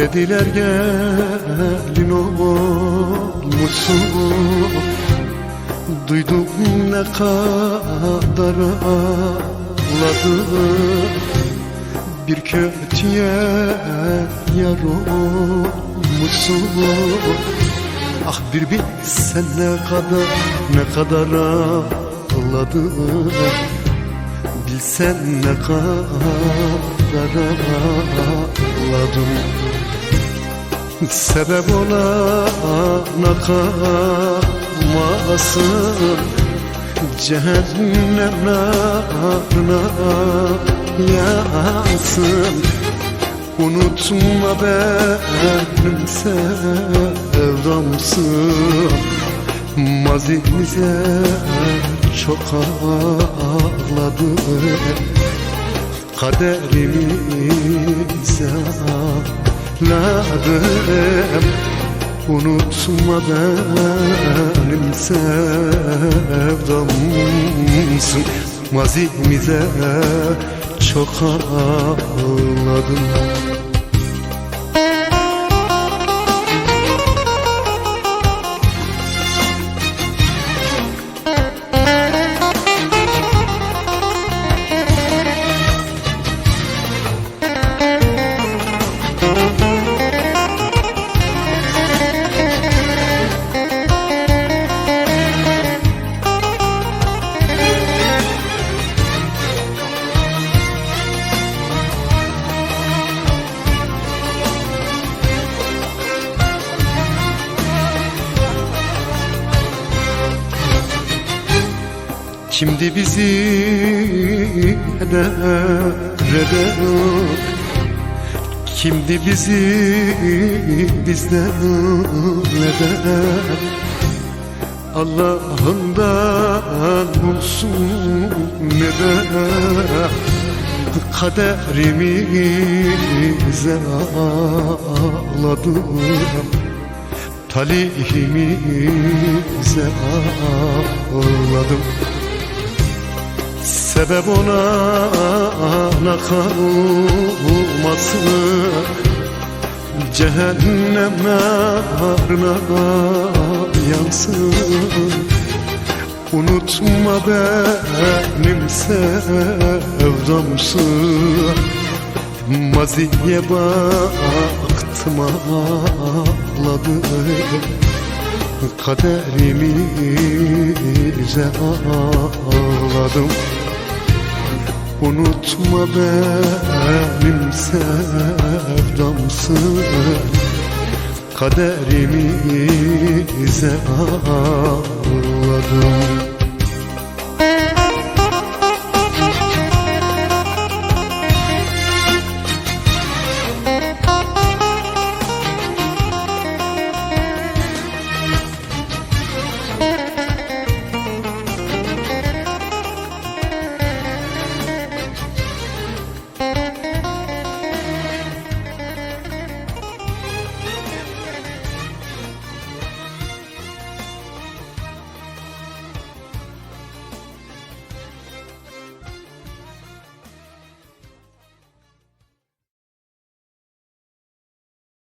Dediler gelin olmuşsun. Duydum ne kadar ağladım Bir kötüye yar olmuşsun. Ah bir bilsen ne kadar ne kadar ağladım Bilsen ne kadar ağladım. Sebep olana kalmasın. Cehennem narına yansın. Unutma benim sevdamsın. Mazimize çok ağladım Kaderimize ağladım Unutma benim sevdamsın Mazimize çok ağladım Kimdi bizi eder Kimdi bizi bizden eder Allah'ından olsun neden Kaderimize ağladım. Talihimize ağladım Sebep ona kalmasın Cehennem narına yansın. Unutma benim sevdamsın Maziye baktım ağladım Kaderimize ağladım Unutma benim sevdamsın. Kaderimize ağladım